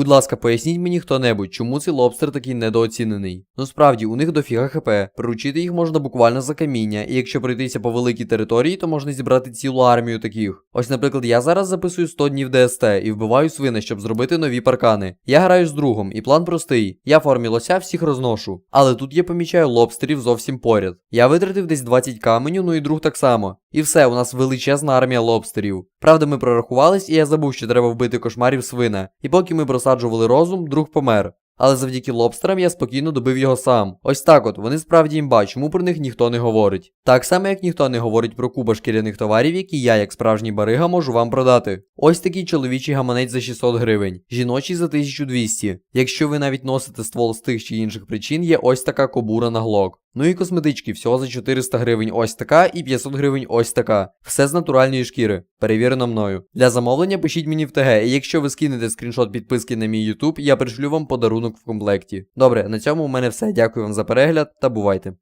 Будь ласка, поясніть мені хто-небудь, чому цей лобстер такий недооцінений. Ну справді, у них дофіга хп, приручити їх можна буквально за каміння, і якщо пройтися по великій території, то можна зібрати цілу армію таких. Ось, наприклад, я зараз записую 100 днів ДСТ і вбиваю свини, щоб зробити нові паркани. Я граю з другом, і план простий. Я формі лося всіх розношу. Але тут я помічаю лобстерів зовсім поряд. Я витратив десь 20 каменю, ну і друг так само. І все, у нас величезна армія лобстерів. Правда, ми прорахувались, і я забув, що треба вбити кошмарів свина. І поки ми просаджували розум, друг помер. Але завдяки лобстерам я спокійно добив його сам. Ось так от, вони справді імба, чому про них ніхто не говорить. Так само, як ніхто не говорить про куба шкіряних товарів, які я, як справжній барига, можу вам продати. Ось такий чоловічий гаманець за 600 гривень, жіночий за 1200. Якщо ви навіть носите ствол з тих чи інших причин, є ось така кобура на глок. Ну і косметички, всього за 400 гривень ось така і 500 гривень ось така. Все з натуральної шкіри, перевірено мною. Для замовлення пишіть мені в ТГ, і якщо ви скинете скріншот підписки на мій YouTube, я пришлю вам подарунок в комплекті. Добре, на цьому у мене все. Дякую вам за перегляд та бувайте.